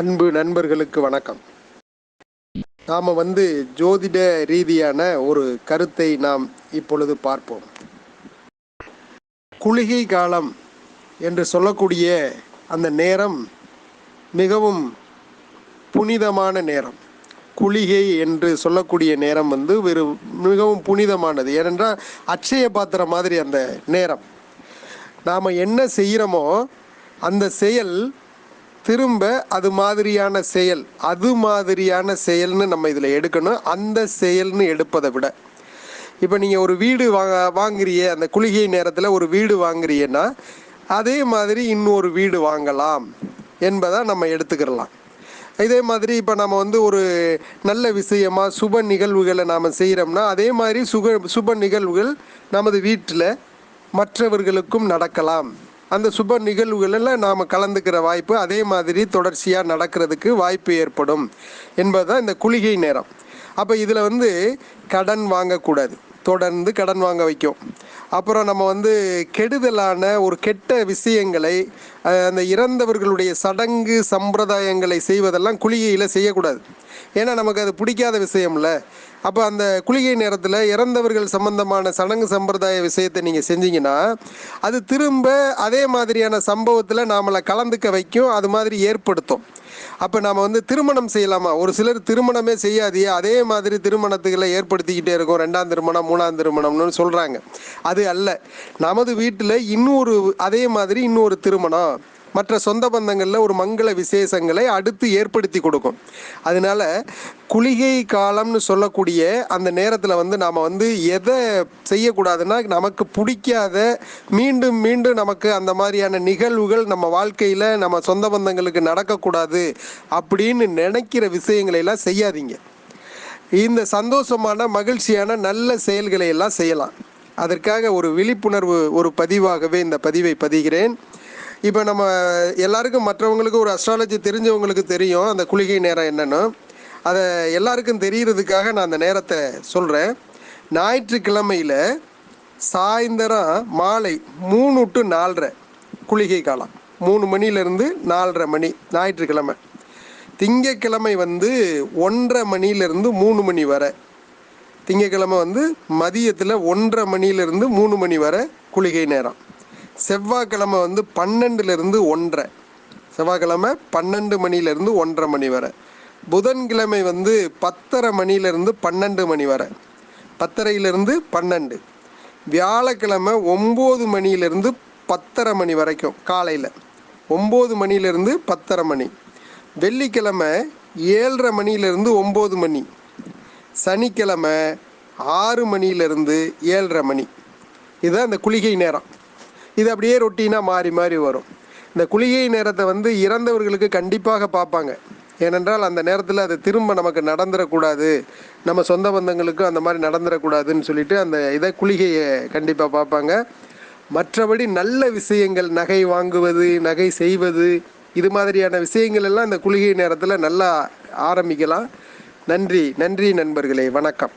அன்பு நண்பர்களுக்கு வணக்கம். நாம் வந்து ஜோதிட ரீதியான ஒரு கருத்தை நாம் இப்பொழுது பார்ப்போம். குளிகை காலம் என்று சொல்லக்கூடிய அந்த நேரம் மிகவும் புனிதமான நேரம். குளிகை என்று சொல்லக்கூடிய நேரம் வந்து வெறு மிகவும் புனிதமானது. ஏனென்றால் அட்சய பாத்திரம் மாதிரி அந்த நேரம். நாம் என்ன செய்கிறோமோ அந்த செயல் திரும்ப அது மாதிரியான செயல் அது மாதிரியான செயல்னு நம்ம இதில் எடுக்கணும். அந்த செயல்னு எடுப்பதை விட. இப்போ நீங்கள் ஒரு வீடு வாங்க வாங்குறிய அந்த குளிகை நேரத்தில் ஒரு வீடு வாங்குறீங்கன்னா அதே மாதிரி இன்னொரு வீடு வாங்கலாம் என்பதை நம்ம எடுத்துக்கிடலாம். இதே மாதிரி இப்போ நம்ம வந்து ஒரு நல்ல விஷயமா சுப நிகழ்வுகளை நாம் செய்கிறோம்னா அதே மாதிரி சுக சுப நிகழ்வுகள் நமது வீட்டில் மற்றவர்களுக்கும் நடக்கலாம். அந்த சுப நிகழ்வுகளில் நாம் கலந்துக்கிற வாய்ப்பு அதே மாதிரி தொடர்ச்சியாக நடக்கிறதுக்கு வாய்ப்பு ஏற்படும் என்பது தான் இந்த குளிகை நேரம். அப்போ இதில் வந்து கடன் வாங்கக்கூடாது. தொடர்ந்து கடன் வாங்க வைக்கும். அப்புறம் நம்ம வந்து கெடுதலான ஒரு கெட்ட விஷயங்களை அந்த இறந்தவர்களுடைய சடங்கு சம்பிரதாயங்களை செய்வதெல்லாம் குளிகையில் செய்யக்கூடாது. ஏன்னா நமக்கு அது பிடிக்காத விஷயம்ல. அப்போ அந்த குளிகை நேரத்தில் இறந்தவர்கள் சம்பந்தமான சடங்கு சம்பிரதாய விஷயத்தை நீங்கள் செஞ்சீங்கன்னா அது திரும்ப அதே மாதிரியான சம்பவத்தில் நாமளை கலந்துக்க வைக்கும் அது மாதிரி ஏற்படுத்தும். அப்போ நாம் வந்து திருமணம் செய்யலாமா? ஒரு சிலர் திருமணமே செய்யாதியே அதே மாதிரி திருமணத்துகளை ஏற்படுத்திக்கிட்டே இருக்கும் ரெண்டாம் திருமணம் மூணாம் திருமணம்னு சொல்கிறாங்க அது அல்ல. நமது வீட்டில் இன்னொரு அதே மாதிரி இன்னொரு திருமணம். மற்ற சொந்த பந்தங்களில் ஒரு மங்கள விசேஷங்களை அடுத்து ஏற்படுத்தி கொடுக்கும். அதனால குளிகை காலம்னு சொல்லக்கூடிய அந்த நேரத்தில் வந்து நாம் வந்து எதை செய்யக்கூடாதுன்னா நமக்கு பிடிக்காத மீண்டும் மீண்டும் நமக்கு அந்த மாதிரியான நிகழ்வுகள் நம்ம வாழ்க்கையில் நம்ம சொந்த பந்தங்களுக்கு நடக்கக்கூடாது அப்படின்னு நினைக்கிற விஷயங்களையெல்லாம் செய்யாதீங்க. இந்த சந்தோஷமான மகிழ்ச்சியான நல்ல செயல்களை எல்லாம் செய்யலாம். அதற்காக ஒரு விழிப்புணர்வு ஒரு பதிவாகவே இந்த பதிவை பதிகிறேன். இப்போ நம்ம எல்லாருக்கும் மற்றவங்களுக்கு ஒரு அஸ்ட்ராலஜி தெரிஞ்சவங்களுக்கு தெரியும் அந்த குளிகை நேரம் என்னென்னு. அதை எல்லாருக்கும் தெரிகிறதுக்காக நான் அந்த நேரத்தை சொல்கிறேன் ஞாயிற்றுக்கிழமையில் சாயந்தரம் மாலை மூணு டு நாலரை குளிகை காலம். மூணு மணிலேருந்து நாலரை மணி ஞாயிற்றுக்கிழமை. திங்கக்கிழமை வந்து ஒன்றரை மணிலேருந்து மூணு மணி வரை. திங்கக்கிழமை வந்து மதியத்தில் ஒன்றரை மணிலேருந்து மூணு மணி வரை குளிகை நேரம். செவ்வாய்க்கிழமை வந்து பன்னெண்டுலேருந்து ஒன்றரை. செவ்வாய்க்கிழமை பன்னெண்டு மணிலேருந்து ஒன்றரை மணி வரை. புதன்கிழமை வந்து பத்தரை மணிலேருந்து பன்னெண்டு மணி வரை. பத்தரையிலேருந்து பன்னெண்டு. வியாழக்கிழமை ஒம்பது மணியிலேருந்து பத்தரை மணி வரைக்கும் காலையில். ஒம்பது மணியிலேருந்து பத்தரை மணி. வெள்ளிக்கிழமை ஏழரை மணியிலேருந்து ஒம்பது மணி. சனிக்கிழமை ஆறு மணியிலேருந்து ஏழரை மணி. இதுதான் இந்த குளிகை நேரம். இது அப்படியே ரொட்டீனாக மாறி மாறி வரும். இந்த குளிகை நேரத்தை வந்து இறந்தவர்களுக்கு கண்டிப்பாக பார்ப்பாங்க. ஏனென்றால் அந்த நேரத்தில் அது திரும்ப நமக்கு நடந்துடக்கூடாது நம்ம சொந்த பந்தங்களுக்கும் அந்த மாதிரி நடந்துடக்கூடாதுன்னு சொல்லிட்டு அந்த இதை குளிகையை கண்டிப்பாக பார்ப்பாங்க. மற்றபடி நல்ல விஷயங்கள் நகை வாங்குவது நகை செய்வது இது மாதிரியான விஷயங்கள் எல்லாம் இந்த குளிகை நேரத்தில் நல்லா ஆரம்பிக்கலாம். நன்றி நன்றி நண்பர்களே வணக்கம்.